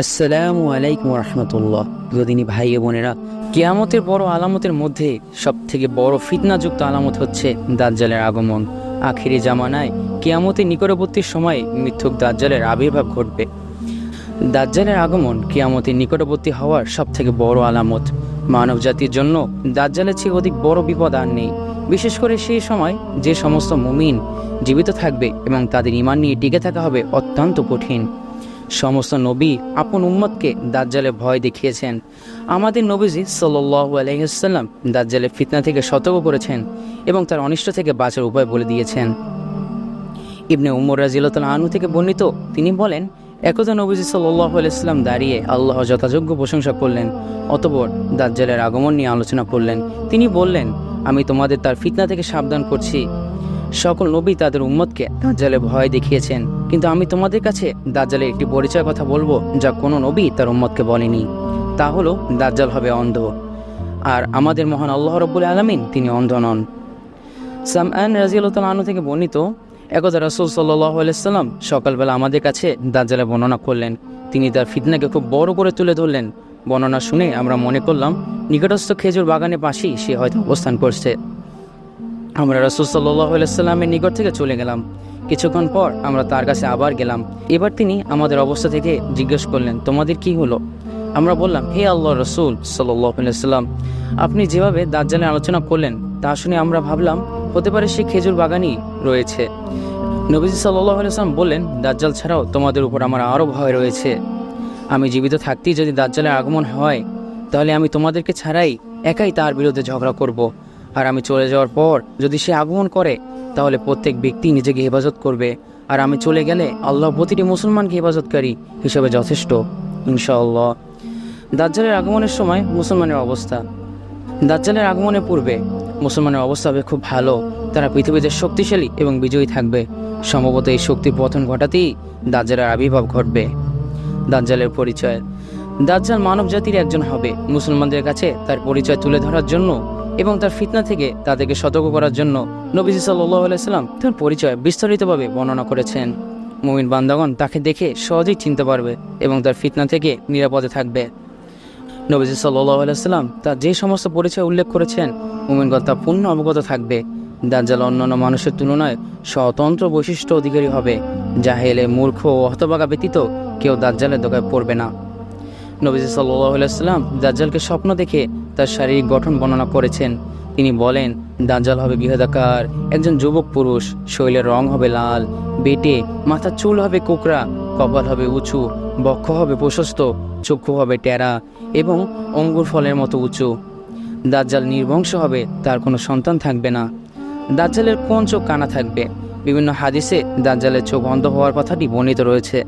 আসসালামু আলাইকুম রহমতুল্লাহ প্রিয়দিনী ভাই বোনেরা, কেয়ামতের বড় আলামতের মধ্যে সব থেকে বড় ফিতনাযুক্ত আলামত হচ্ছে দাজ্জালের আগমন। আখিরি জামানায় কেয়ামতের নিকটবর্তী সময়ে মিথ্যুক দাজ্জালের আবির্ভাব ঘটবে। দাজ্জালের আগমন কেয়ামতের নিকটবর্তী হওয়ার সব থেকে বড় আলামত। মানব জাতির জন্য দাজ্জালের চেয়ে অধিক বড় বিপদ আর নেই। বিশেষ করে সেই সময় যে সমস্ত মুমিন জীবিত থাকবে এবং তাদের ইমান নিয়ে টিকে থাকা হবে অত্যন্ত কঠিন। সমস্ত নবী আপন উম্মতকে দাজ্জালে ভয় দেখিয়েছেন। আমাদের নবীজি সাল্লু আলহিহাল্লাম দাজ্জালের ফিতনা থেকে সতর্ক করেছেন এবং তার অনিষ্ট থেকে বাঁচার উপায় বলে দিয়েছেন। ইবনে উমর রাজিউল্লাহ আনু থেকে বর্ণিত তিনি বলেন, একদা নবীজি সাল্লাহ আলাইসাল্লাম দাঁড়িয়ে আল্লাহ যথাযোগ্য প্রশংসা করলেন, অতপর দাজ্জালের আগমন নিয়ে আলোচনা করলেন। তিনি বললেন, আমি তোমাদের তার ফিতনা থেকে সাবধান করছি সকল নবী তাদের উম্মতকে দাজ্জালে ভয় দেখিয়েছেন। কিন্তু আমি তোমাদের কাছে দাজ্জালের একটি পরিচয় কথা বলব, যা কোনো নবী তার উম্মতকে বলেনি। তা হলো, দাজ্জাল হবে অন্ধ। আর আমাদের মহান আল্লাহ রব্বুল আলমিন তিনি অন্ধ নন। সামআন রাজিউল্লাহ আনু থেকে বর্ণিত, একদা রসুল সাল্লাহ সকালবেলা আমাদের কাছে দাজ্জালে বর্ণনা করলেন। তিনি তার ফিতনাকে খুব বড় করে তুলে ধরলেন। বর্ণনা শুনে আমরা মনে করলাম, নিকটস্থ খেজুর বাগানের পাশেই সে হয়তো অবস্থান করছে। আমরা রসুল সাল্লাহ আলাইসাল্লামের নিকট থেকে চলে গেলাম। কিছুক্ষণ পর আমরা তার কাছে আবার গেলাম। এবার তিনি আমাদের অবস্থা থেকে জিজ্ঞেস করলেন, তোমাদের কি হলো? আমরা বললাম, হে আল্লাহ রসুল সাল্লাম, আপনি যেভাবে দাজ্জালের আলোচনা করলেন, তা শুনে আমরা ভাবলাম, হতে পারে সে খেজুর বাগানই রয়েছে। নবীজি সাল্লাহ সাল্লাম বললেন, দাজ্জাল ছাড়াও তোমাদের উপর আমার আরও ভয় রয়েছে। আমি জীবিত থাকতেই যদি দাজ্জালের আগমন হয়, তাহলে আমি তোমাদেরকে ছাড়াই একাই তার বিরুদ্ধে ঝগড়া করব। আর আমি চলে যাওয়ার পর যদি সে আগমন করে, তাহলে প্রত্যেক ব্যক্তি নিজেকে হেফাজত করবে। আর আমি চলে গেলে আল্লাহ প্রতিটি মুসলমানকে হেফাজতকারী হিসেবে যথেষ্ট, ইনশাআল্লাহ। দাজ্জালের আগমনের সময় মুসলমানের অবস্থা। দাজ্জালের আগমনের পূর্বে মুসলমানের অবস্থা হবে খুব ভালো। তারা পৃথিবীতে শক্তিশালী এবং বিজয়ী থাকবে। সম্ভবত এই শক্তির পতন ঘটাতেই দাজ্জালের আবির্ভাব ঘটবে। দাজ্জালের পরিচয়। দাজ্জাল মানব জাতির একজন হবে। মুসলমানদের কাছে তার পরিচয় তুলে ধরার জন্য এবং তার ফিতনা থেকে তাদেরকে সতর্ক করার জন্য নবীজি সাল্লাহ তার পরিচয় বিস্তারিতভাবে বর্ণনা করেছেন। মুমিন বান্দাগণ তাকে দেখে সহজেই চিনতে পারবে এবং তার ফিতনা থেকে নিরাপদে থাকবে। নবীজি সাল্লাহ আলাইসাল্লাম তার যে সমস্ত পরিচয় উল্লেখ করেছেন, মুমিনগণ তা পূর্ণ অবগত থাকবে। দাজ্জাল অন্যান্য মানুষের তুলনায় স্বতন্ত্র বৈশিষ্ট্য অধিকারী হবে। জাহেলে মূর্খ ও হতবাগা ব্যতীত কেউ দাজ্জালের দোকায় পড়বে না। নবীজি আলাইসাল্লাম দাজ্জালকে স্বপ্ন দেখে তার শারীরিক গঠন বর্ণনা করেছেন। তিনি বলেন, দাজ্জাল হবে বৃহদাকার একজন যুবক পুরুষ শৈলের রং হবে লাল, বেটে মাথার চুল হবে কোকড়া, কপাল হবে উঁচু, বক্ষ হবে প্রশস্ত, চক্ষু হবে টেরা এবং অঙ্গুর ফলের মতো উঁচু। দাজ্জাল নির্বংশ হবে, তার কোনো সন্তান থাকবে না। দাজ্জালের কোন চোখ কানা থাকবে? বিভিন্ন হাদিসে দাজ্জালের চোখ অন্ধ হওয়ার কথাটি বর্ণিত রয়েছে।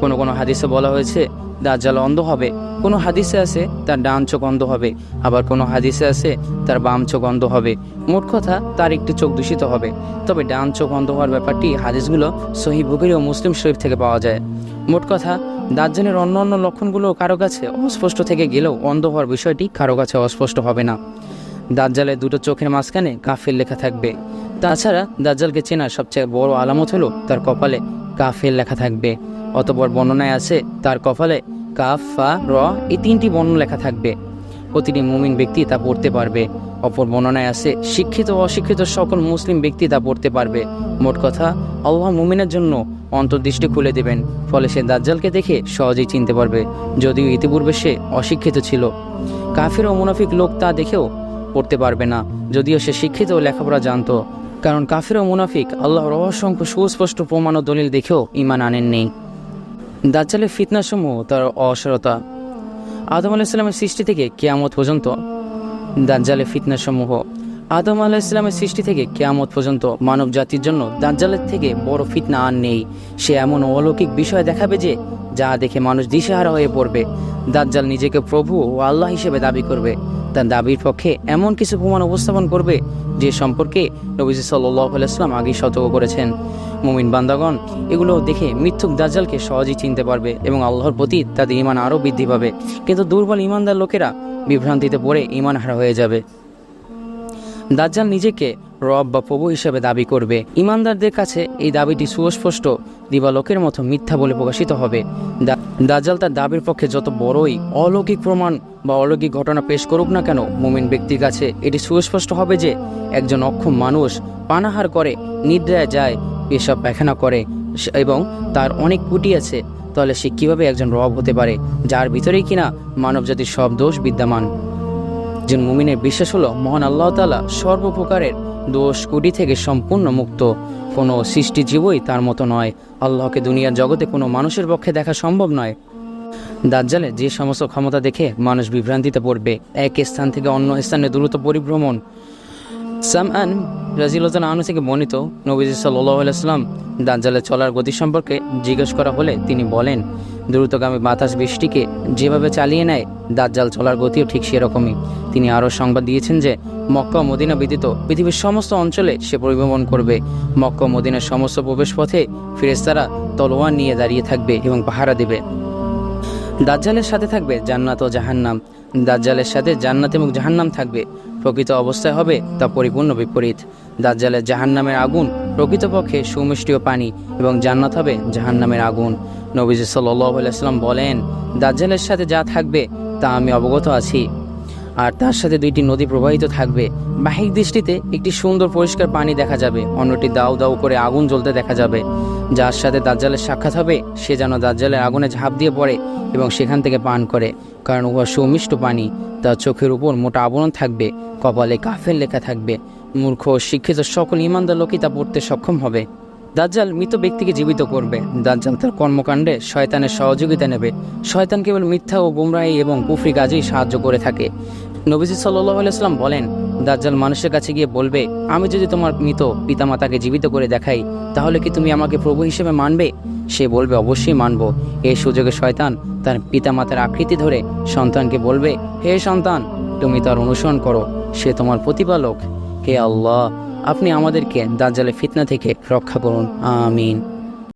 কোনো কোনো হাদিসে বলা হয়েছে, দাজ্জাল অন্ধ হবে। কোনো হাদিসে আছে, তার ডান চোখ অন্ধ হবে। আবার কোনো হাদিসে আছে, তার বাম চোখ অন্ধ হবে। মোট কথা, তার একটি চোখ দূষিত হবে। তবে ডান চোখ অন্ধ হওয়ার ব্যাপারটি হাদিসগুলো সহি বুখারী ও মুসলিম শরীফ থেকে পাওয়া যায়। মোট কথা, দাজ্জালের অন্য অন্য লক্ষণগুলো কারও কাছে অস্পষ্ট থেকে গেলেও অন্ধ হওয়ার বিষয়টি কারও কাছে অস্পষ্ট হবে না। দাজ্জালের দুটো চোখের মাঝখানে কাফের লেখা থাকবে। তাছাড়া দাজ্জালকে চেনার সবচেয়ে বড় আলামত হলো তার কপালে কাফের লেখা থাকবে। অতপর বর্ণনায় আছে, তার কপালে কাফ ফা, র এই তিনটি বর্ণ লেখা থাকবে। প্রতিটি মুমিন ব্যক্তি তা পড়তে পারবে। অপর বর্ণনায় আছে, শিক্ষিত অশিক্ষিত সকল মুসলিম ব্যক্তি তা পড়তে পারবে। মোট কথা, আল্লাহ মুমিনের জন্য অন্তর্দৃষ্টি খুলে দেবেন, ফলে সে দাজ্জালকে দেখে সহজেই চিনতে পারবে, যদিও ইতিপূর্বে সে অশিক্ষিত ছিল। কাফির ও মুনাফিক লোক তা দেখেও পড়তে পারবে না, যদিও সে শিক্ষিত ও লেখাপড়া জানতো। কারণ কাফির ও মুনাফিক আল্লাহর অসংখ্য সুস্পষ্ট প্রমাণ ও দলিল দেখেও ইমান আনেননি। দাজ্জালের ফিতনাসমূহ, তার অসরতা, আদম আলাইসালামের সৃষ্টি থেকে কেয়ামত পর্যন্ত, দাজ্জালের ফিতনাসমূহ, আদম আলাহ ইসলামের সৃষ্টি থেকে কেয়ামত পর্যন্ত মানব জাতির জন্য দাজ্জালের থেকে বড় ফিতনা আর নেই। সে এমন অলৌকিক বিষয় দেখাবে যে যা দেখে মানুষ দিশেহারা হয়ে পড়বে। দাজ্জাল নিজেকে প্রভু ও আল্লাহ হিসেবে দাবি করবে। তার দাবির পক্ষে এমন কিছু প্রমাণ উপস্থাপন করবে, যে সম্পর্কে নবীজি সাল্লাহ আগেই সতর্ক করেছেন। মুমিন বান্দাগণ, এগুলো দেখে মিথ্যুক দাজ্জালকে সহজেই চিনতে পারবে এবং আল্লাহর প্রতি তাদের ইমান আরও বৃদ্ধি পাবে। কিন্তু দুর্বল ইমানদার লোকেরা বিভ্রান্তিতে পড়ে ইমান হারা হয়ে যাবে। দাজ্জাল নিজেকে রব বা প্রভু হিসেবে দাবি করবে। ইমানদারদের কাছে এই দাবিটি সুস্পষ্ট। দিবালোকের মতো মিথ্যা বলে প্রকাশিত হবে। দা- দাজ্জাল তার দাবির পক্ষে যত বড়ই অলৌকিক প্রমাণ বা অলৌকিক ঘটনা পেশ করুক না কেন, মুমিন ব্যক্তির কাছে এটি সুস্পষ্ট হবে যে, একজন অক্ষম মানুষ পানাহার করে, নিদ্রায় যায়, পেশাব পায়খানা করে এবং তার অনেক কুটি আছে। তাহলে সে কীভাবে একজন রব হতে পারে, যার ভিতরেই কিনা মানবজাতির সব দোষ বিদ্যমান? একজন মুমিনের বিশ্বাস হলো, মহান আল্লাহ তালা সর্বপ্রকারের দোষ কুটি থেকে সম্পূর্ণ মুক্ত। কোনো সৃষ্টিজীবই তার মতো নয়। আল্লাহকে দুনিয়ার জগতে কোনো মানুষের পক্ষে দেখা সম্ভব নয়। দাজ্জালে যে সমস্ত ক্ষমতা দেখে মানুষ বিভ্রান্তিতে পড়বে, এক স্থান থেকে অন্য স্থানে দ্রুত পরিভ্রমণ। সামআন রাজিউল্লাহ আনু থেকে বর্ণিত নবীজ সাল্লাহ আলাইসলাম চলার গতি সম্পর্কে জিজ্ঞেস করা হলে তিনি বলেন, দ্রুতগামী বাতাস বৃষ্টিকে যেভাবে চালিয়ে নেয়, দাজ্জাল চলার গতিও ঠিক সেরকমই। তিনি আরও সংবাদ দিয়েছেন যে, মক্কা মদিনা ব্যতীত পৃথিবীর সমস্ত অঞ্চলে সে পরিভ্রমণ করবে। মক্কা মদিনার সমস্ত প্রবেশপথে ফিরেস্তারা তলোয়ার নিয়ে দাঁড়িয়ে থাকবে এবং পাহারা দেবে। দাজ্জালের সাথে থাকবে জান্নাত ও জাহান্নাম। দাজ্জালের সাথে জান্নাত মুখ জাহান্নাম থাকবে। প্রকৃত অবস্থায় হবে তা পরিপূর্ণ বিপরীত। দাজ্জালের জাহান্নামের আগুন প্রকৃতপক্ষে সুমিষ্টীয় পানি এবং জান্নাত হবে জাহান্নামের আগুন। নবীজ সাল্লাম বলেন, দাজ্জালের সাথে যা থাকবে তা আমি অবগত আছি। আর তার সাথে দুইটি নদী প্রবাহিত থাকবে। বাহিক দৃষ্টিতে একটি সুন্দর পরিষ্কার পানি দেখা যাবে। অন্যটি দাউ দাউ করে আগুন জ্বলতে দেখা যাবে। যার সাথে দাজ্জালের সাক্ষাৎ হবে, সে যেন দাজ্জালের আগুনে ঝাঁপ দিয়ে পড়ে এবং সেখান থেকে পান করে। কারণ উহা সুমিষ্ট পানি, তার চোখের উপর মোটা আবরণ থাকবে, কপালে কাফের লেখা থাকবে। মূর্খ ও শিক্ষিত সকল ইমানদার লোকই তা পড়তে সক্ষম হবে। দাজ্জাল মৃত ব্যক্তিকে জীবিত করবে। দাজ্জাল তার কর্মকাণ্ডে শয়তানের সহযোগিতা নেবে। শয়তান কেবল মিথ্যা ও গুমরাহি এবং কুফরি কাজেই সাহায্য করে থাকে। নবীজি সাল্লাহ আলাইসলাম বলেন, দাজ্জাল মানুষের কাছে গিয়ে বলবে, আমি যদি তোমার মৃত পিতামাতাকে জীবিত করে দেখাই, তাহলে কি তুমি আমাকে প্রভু হিসেবে মানবে? সে বলবে, অবশ্যই মানব। এই সুযোগে শয়তান তার পিতামাতার আকৃতি ধরে সন্তানকে বলবে, হে সন্তান, তুমি তার অনুসরণ করো, সে তোমার প্রতিপালক। হে আল্লাহ, আপনি আমাদেরকে দাজ্জালের ফিতনা থেকে রক্ষা করুন। আমিন।